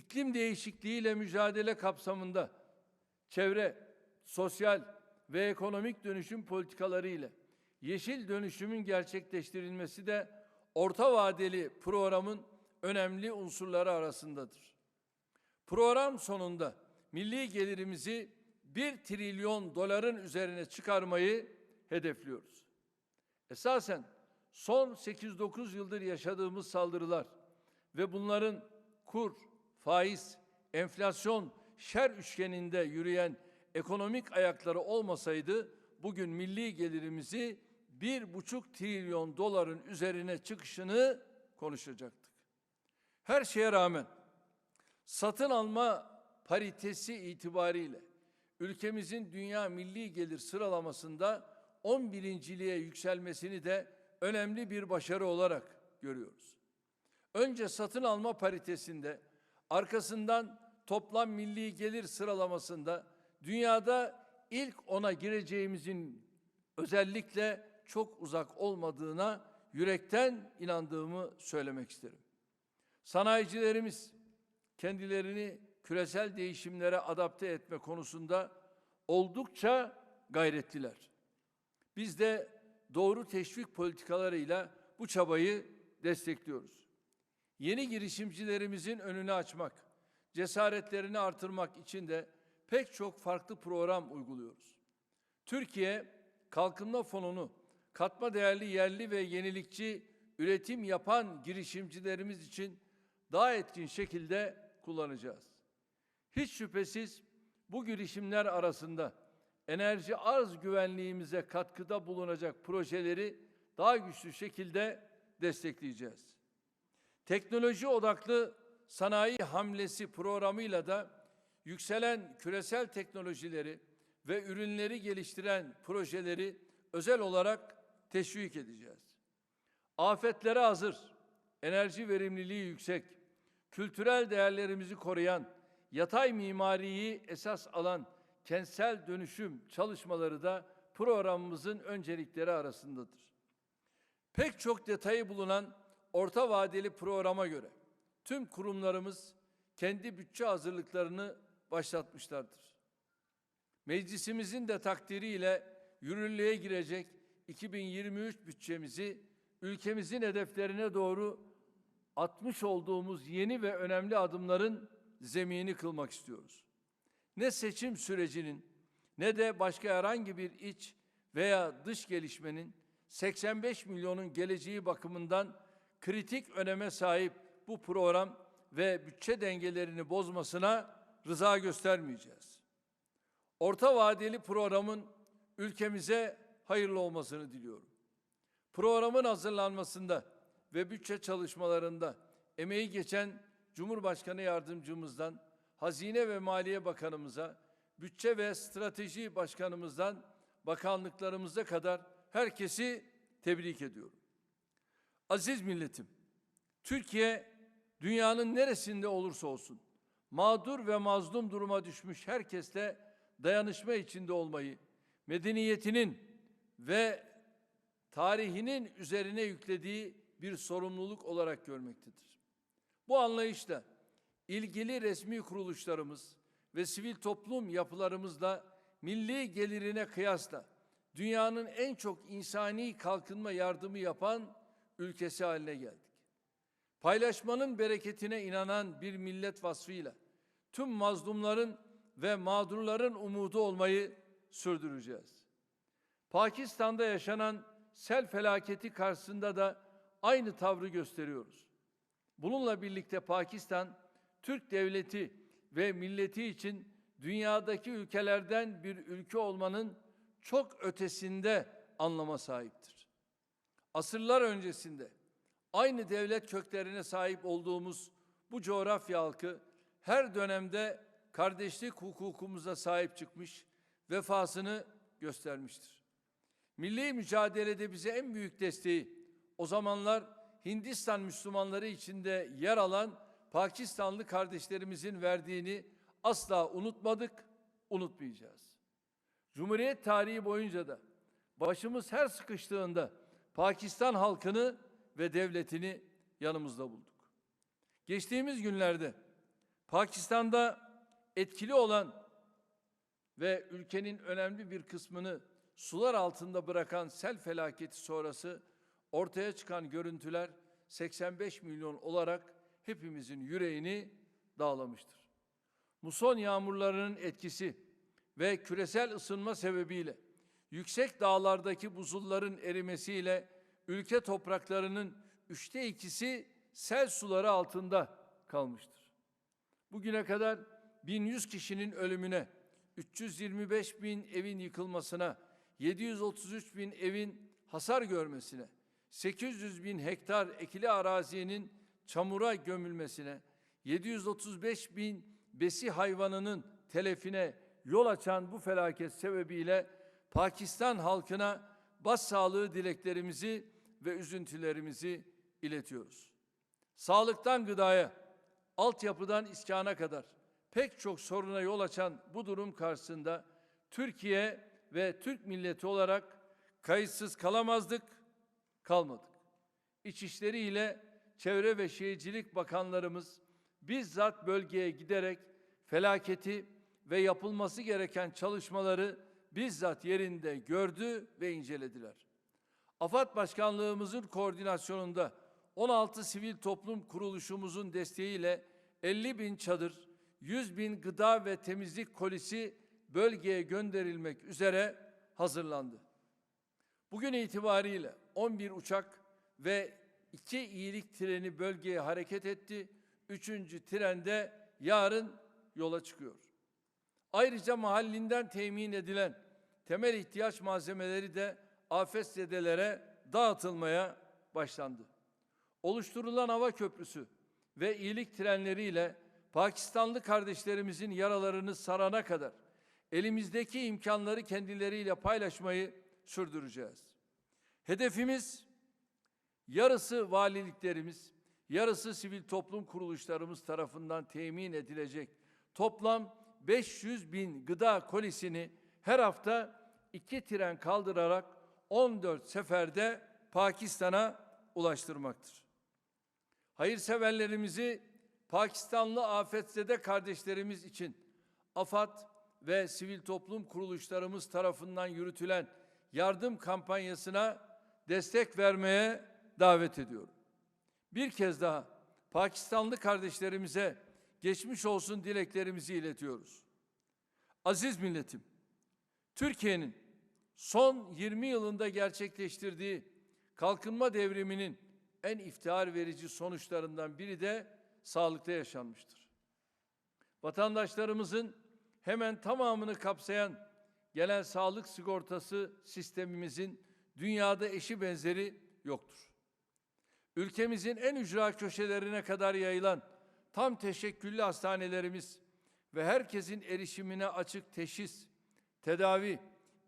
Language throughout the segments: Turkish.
iklim değişikliğiyle mücadele kapsamında çevre, sosyal ve ekonomik dönüşüm politikaları ile yeşil dönüşümün gerçekleştirilmesi de orta vadeli programın önemli unsurları arasındadır. Program sonunda milli gelirimizi 1 trilyon doların üzerine çıkarmayı hedefliyoruz. Esasen son 8-9 yıldır yaşadığımız saldırılar ve bunların kur, faiz, enflasyon, şer üçgeninde yürüyen ekonomik ayakları olmasaydı bugün milli gelirimizi bir buçuk trilyon doların üzerine çıkışını konuşacaktık. Her şeye rağmen satın alma paritesi itibariyle ülkemizin dünya milli gelir sıralamasında 11.liğe yükselmesini de önemli bir başarı olarak görüyoruz. Önce satın alma paritesinde, arkasından toplam milli gelir sıralamasında dünyada ilk ona gireceğimizin özellikle çok uzak olmadığına yürekten inandığımı söylemek isterim. Sanayicilerimiz kendilerini küresel değişimlere adapte etme konusunda oldukça gayretliler. Biz de doğru teşvik politikalarıyla bu çabayı destekliyoruz. Yeni girişimcilerimizin önünü açmak, cesaretlerini artırmak için de pek çok farklı program uyguluyoruz. Türkiye Kalkınma Fonu'nu katma değerli yerli ve yenilikçi üretim yapan girişimcilerimiz için daha etkin şekilde kullanacağız. Hiç şüphesiz bu girişimler arasında enerji arz güvenliğimize katkıda bulunacak projeleri daha güçlü şekilde destekleyeceğiz. Teknoloji odaklı sanayi hamlesi programıyla da yükselen küresel teknolojileri ve ürünleri geliştiren projeleri özel olarak teşvik edeceğiz. Afetlere hazır, enerji verimliliği yüksek, kültürel değerlerimizi koruyan, yatay mimariyi esas alan kentsel dönüşüm çalışmaları da programımızın öncelikleri arasındadır. Pek çok detayı bulunan orta vadeli programa göre tüm kurumlarımız kendi bütçe hazırlıklarını başlatmışlardır. Meclisimizin de takdiriyle yürürlüğe girecek 2023 bütçemizi ülkemizin hedeflerine doğru atmış olduğumuz yeni ve önemli adımların zemini kılmak istiyoruz. Ne seçim sürecinin ne de başka herhangi bir iç veya dış gelişmenin 85 milyonun geleceği bakımından kritik öneme sahip bu program ve bütçe dengelerini bozmasına rıza göstermeyeceğiz. Orta vadeli programın ülkemize hayırlı olmasını diliyorum. Programın hazırlanmasında ve bütçe çalışmalarında emeği geçen Cumhurbaşkanı yardımcımızdan, Hazine ve Maliye Bakanımıza, Bütçe ve Strateji Başkanımızdan bakanlıklarımıza kadar herkesi tebrik ediyorum. Aziz milletim, Türkiye dünyanın neresinde olursa olsun mağdur ve mazlum duruma düşmüş herkesle dayanışma içinde olmayı, medeniyetinin ve tarihinin üzerine yüklediği bir sorumluluk olarak görmektedir. Bu anlayışla ilgili resmi kuruluşlarımız ve sivil toplum yapılarımızla milli gelirine kıyasla dünyanın en çok insani kalkınma yardımı yapan ülkesi haline geldik. Paylaşmanın bereketine inanan bir millet vasfıyla tüm mazlumların ve mağdurların umudu olmayı sürdüreceğiz. Pakistan'da yaşanan sel felaketi karşısında da aynı tavrı gösteriyoruz. Bununla birlikte Pakistan, Türk devleti ve milleti için dünyadaki ülkelerden bir ülke olmanın çok ötesinde anlama sahiptir. Asırlar öncesinde aynı devlet köklerine sahip olduğumuz bu coğrafya halkı her dönemde kardeşlik hukukumuza sahip çıkmış, vefasını göstermiştir. Milli mücadelede bize en büyük desteği o zamanlar Hindistan Müslümanları içinde yer alan Pakistanlı kardeşlerimizin verdiğini asla unutmadık, unutmayacağız. Cumhuriyet tarihi boyunca da başımız her sıkıştığında Pakistan halkını ve devletini yanımızda bulduk. Geçtiğimiz günlerde Pakistan'da etkili olan ve ülkenin önemli bir kısmını sular altında bırakan sel felaketi sonrası ortaya çıkan görüntüler 85 milyon olarak hepimizin yüreğini dağlamıştır. Muson yağmurlarının etkisi ve küresel ısınma sebebiyle yüksek dağlardaki buzulların erimesiyle ülke topraklarının üçte ikisi sel suları altında kalmıştır. Bugüne kadar 1100 kişinin ölümüne, 325 bin evin yıkılmasına, 733 bin evin hasar görmesine, 800 bin hektar ekili arazinin çamura gömülmesine, 735 bin besi hayvanının telefine yol açan bu felaket sebebiyle Pakistan halkına başsağlığı dileklerimizi ve üzüntülerimizi iletiyoruz. Sağlıktan gıdaya, altyapıdan iskana kadar pek çok soruna yol açan bu durum karşısında Türkiye ve Türk milleti olarak kayıtsız kalamazdık, kalmadık. İçişleri ile Çevre ve Şehircilik Bakanlarımız bizzat bölgeye giderek felaketi ve yapılması gereken çalışmaları bizzat yerinde gördü ve incelediler. AFAD Başkanlığımızın koordinasyonunda 16 sivil toplum kuruluşumuzun desteğiyle 50 bin çadır, 100 bin gıda ve temizlik kolisi bölgeye gönderilmek üzere hazırlandı. Bugün itibariyle 11 uçak ve 2 iyilik treni bölgeye hareket etti. Üçüncü trende yarın yola çıkıyor. Ayrıca mahallinden temin edilen temel ihtiyaç malzemeleri de afetzedelere dağıtılmaya başlandı. Oluşturulan hava köprüsü ve iyilik trenleriyle Pakistanlı kardeşlerimizin yaralarını sarana kadar elimizdeki imkanları kendileriyle paylaşmayı sürdüreceğiz. Hedefimiz yarısı valiliklerimiz, yarısı sivil toplum kuruluşlarımız tarafından temin edilecek toplam 500 bin gıda kolisini her hafta iki tren kaldırarak 14 seferde Pakistan'a ulaştırmaktır. Hayırseverlerimizi Pakistanlı afetzede kardeşlerimiz için AFAD ve sivil toplum kuruluşlarımız tarafından yürütülen yardım kampanyasına destek vermeye davet ediyorum. Bir kez daha Pakistanlı kardeşlerimize geçmiş olsun dileklerimizi iletiyoruz. Aziz milletim, Türkiye'nin son 20 yılında gerçekleştirdiği kalkınma devriminin en iftihar verici sonuçlarından biri de sağlıkta yaşanmıştır. Vatandaşlarımızın hemen tamamını kapsayan genel sağlık sigortası sistemimizin dünyada eşi benzeri yoktur. Ülkemizin en ücra köşelerine kadar yayılan tam teşekküllü hastanelerimiz ve herkesin erişimine açık teşhis, tedavi,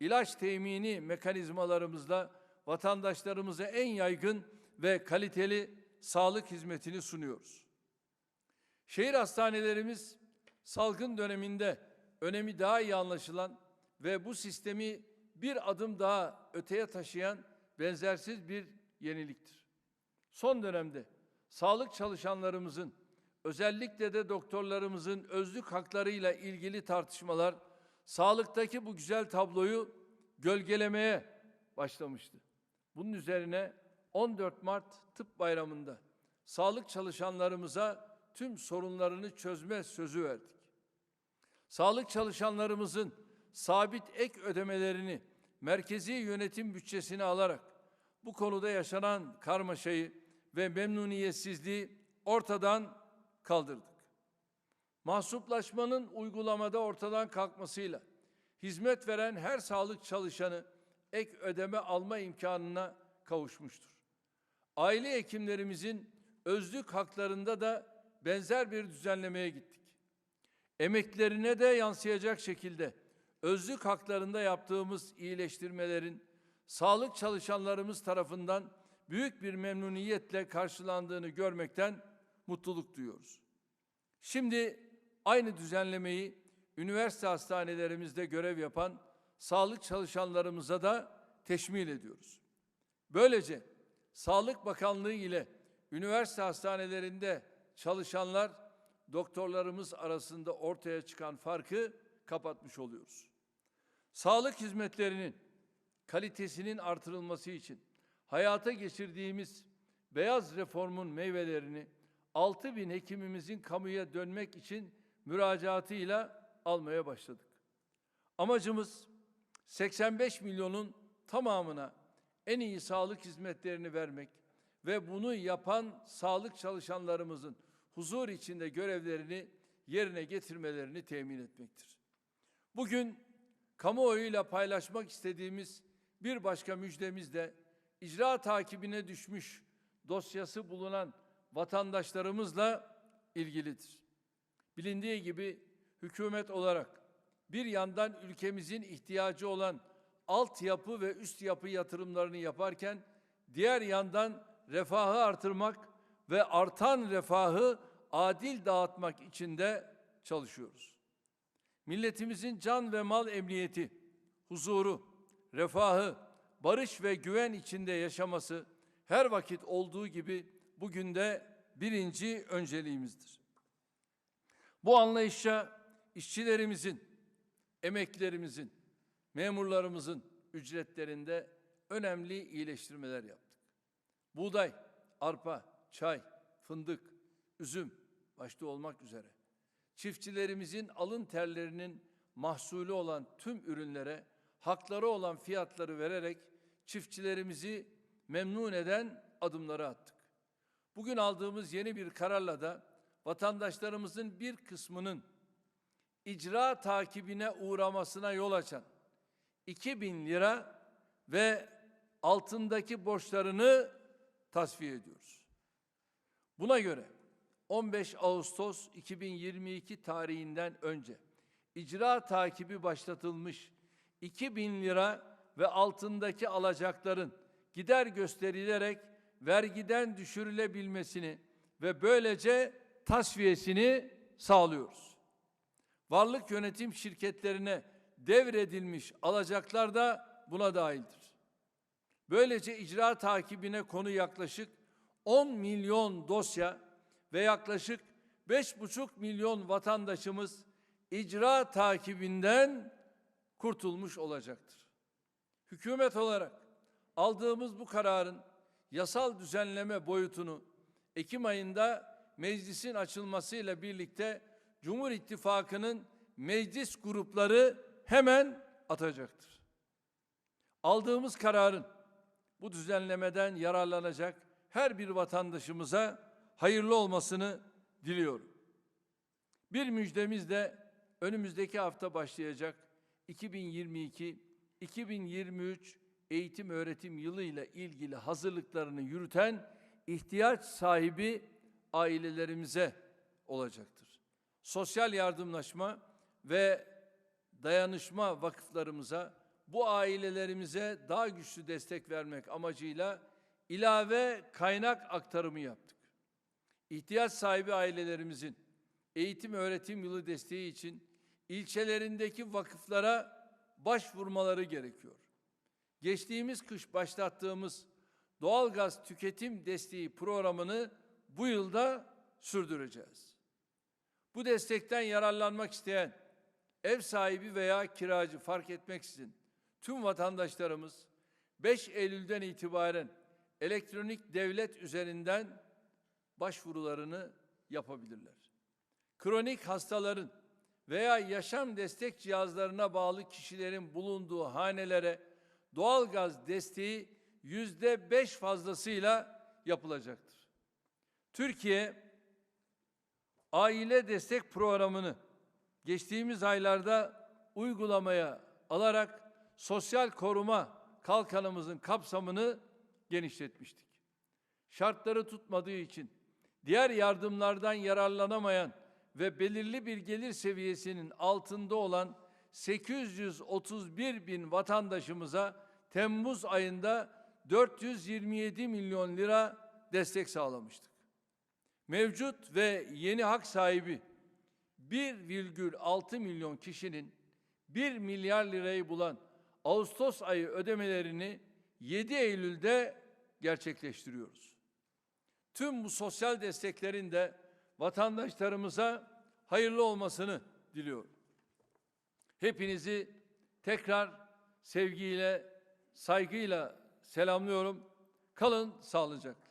ilaç temini mekanizmalarımızla vatandaşlarımıza en yaygın ve kaliteli sağlık hizmetini sunuyoruz. Şehir hastanelerimiz salgın döneminde önemi daha iyi anlaşılan ve bu sistemi bir adım daha öteye taşıyan benzersiz bir yeniliktir. Son dönemde sağlık çalışanlarımızın özellikle de doktorlarımızın özlük haklarıyla ilgili tartışmalar sağlıktaki bu güzel tabloyu gölgelemeye başlamıştı. Bunun üzerine 14 Mart Tıp Bayramı'nda sağlık çalışanlarımıza tüm sorunlarını çözme sözü verdik. Sağlık çalışanlarımızın sabit ek ödemelerini merkezi yönetim bütçesine alarak bu konuda yaşanan karmaşayı ve memnuniyetsizliği ortadan kaldırdık. Mahsuplaşmanın uygulamada ortadan kalkmasıyla hizmet veren her sağlık çalışanı ek ödeme alma imkanına kavuşmuştur. Aile hekimlerimizin özlük haklarında da benzer bir düzenlemeye gittik. Emeklerine de yansıyacak şekilde özlük haklarında yaptığımız iyileştirmelerin sağlık çalışanlarımız tarafından büyük bir memnuniyetle karşılandığını görmekten mutluluk duyuyoruz. Şimdi aynı düzenlemeyi üniversite hastanelerimizde görev yapan sağlık çalışanlarımıza da teşmil ediyoruz. Böylece Sağlık Bakanlığı ile üniversite hastanelerinde çalışanlar doktorlarımız arasında ortaya çıkan farkı kapatmış oluyoruz. Sağlık hizmetlerinin kalitesinin artırılması için hayata geçirdiğimiz beyaz reformun meyvelerini 6 bin hekimimizin kamuya dönmek için müracaatıyla almaya başladık. Amacımız 85 milyonun tamamına en iyi sağlık hizmetlerini vermek ve bunu yapan sağlık çalışanlarımızın huzur içinde görevlerini yerine getirmelerini temin etmektir. Bugün kamuoyuyla paylaşmak istediğimiz bir başka müjdemiz de icra takibine düşmüş dosyası bulunan vatandaşlarımızla ilgilidir. Bilindiği gibi hükümet olarak bir yandan ülkemizin ihtiyacı olan altyapı ve üst yapı yatırımlarını yaparken diğer yandan refahı artırmak ve artan refahı adil dağıtmak için de çalışıyoruz. Milletimizin can ve mal emniyeti, huzuru, refahı, barış ve güven içinde yaşaması her vakit olduğu gibi bugün de birinci önceliğimizdir. Bu anlayışa işçilerimizin, emeklilerimizin, memurlarımızın ücretlerinde önemli iyileştirmeler yaptık. Buğday, arpa, çay, fındık, üzüm başta olmak üzere çiftçilerimizin alın terlerinin mahsulü olan tüm ürünlere hakları olan fiyatları vererek çiftçilerimizi memnun eden adımları attık. Bugün aldığımız yeni bir kararla da vatandaşlarımızın bir kısmının icra takibine uğramasına yol açan 2000 lira ve altındaki borçlarını tasfiye ediyoruz. Buna göre 15 Ağustos 2022 tarihinden önce icra takibi başlatılmış 2000 lira ve altındaki alacakların gider gösterilerek vergiden düşürülebilmesini ve böylece tasfiyesini sağlıyoruz. Varlık yönetim şirketlerine devredilmiş alacaklar da buna dahildir. Böylece icra takibine konu yaklaşık 10 milyon dosya ve yaklaşık 5,5 milyon vatandaşımız icra takibinden kurtulmuş olacaktır. Hükümet olarak aldığımız bu kararın yasal düzenleme boyutunu Ekim ayında meclisin açılmasıyla birlikte Cumhur İttifakı'nın meclis grupları hemen atacaktır. Aldığımız kararın bu düzenlemeden yararlanacak her bir vatandaşımıza hayırlı olmasını diliyorum. Bir müjdemiz de önümüzdeki hafta başlayacak 2022-2023 eğitim öğretim yılı ile ilgili hazırlıklarını yürüten ihtiyaç sahibi ailelerimize olacaktır. Sosyal yardımlaşma ve dayanışma vakıflarımıza bu ailelerimize daha güçlü destek vermek amacıyla ilave kaynak aktarımı yaptık. İhtiyaç sahibi ailelerimizin eğitim öğretim yılı desteği için ilçelerindeki vakıflara başvurmaları gerekiyor. Geçtiğimiz kış başlattığımız doğalgaz tüketim desteği programını bu yılda sürdüreceğiz. Bu destekten yararlanmak isteyen ev sahibi veya kiracı fark etmeksizin tüm vatandaşlarımız 5 Eylül'den itibaren elektronik devlet üzerinden başvurularını yapabilirler. Kronik hastaların veya yaşam destek cihazlarına bağlı kişilerin bulunduğu hanelere doğalgaz desteği yüzde beş fazlasıyla yapılacaktır. Türkiye aile destek programını geçtiğimiz aylarda uygulamaya alarak sosyal koruma kalkanımızın kapsamını genişletmiştik. Şartları tutmadığı için diğer yardımlardan yararlanamayan ve belirli bir gelir seviyesinin altında olan 831 bin vatandaşımıza Temmuz ayında 427 milyon lira destek sağlamıştık. Mevcut ve yeni hak sahibi 1,6 milyon kişinin 1 milyar lirayı bulan Ağustos ayı ödemelerini 7 Eylül'de gerçekleştiriyoruz. Tüm bu sosyal desteklerin de vatandaşlarımıza hayırlı olmasını diliyorum. Hepinizi tekrar sevgiyle, saygıyla selamlıyorum. Kalın sağlıcakla.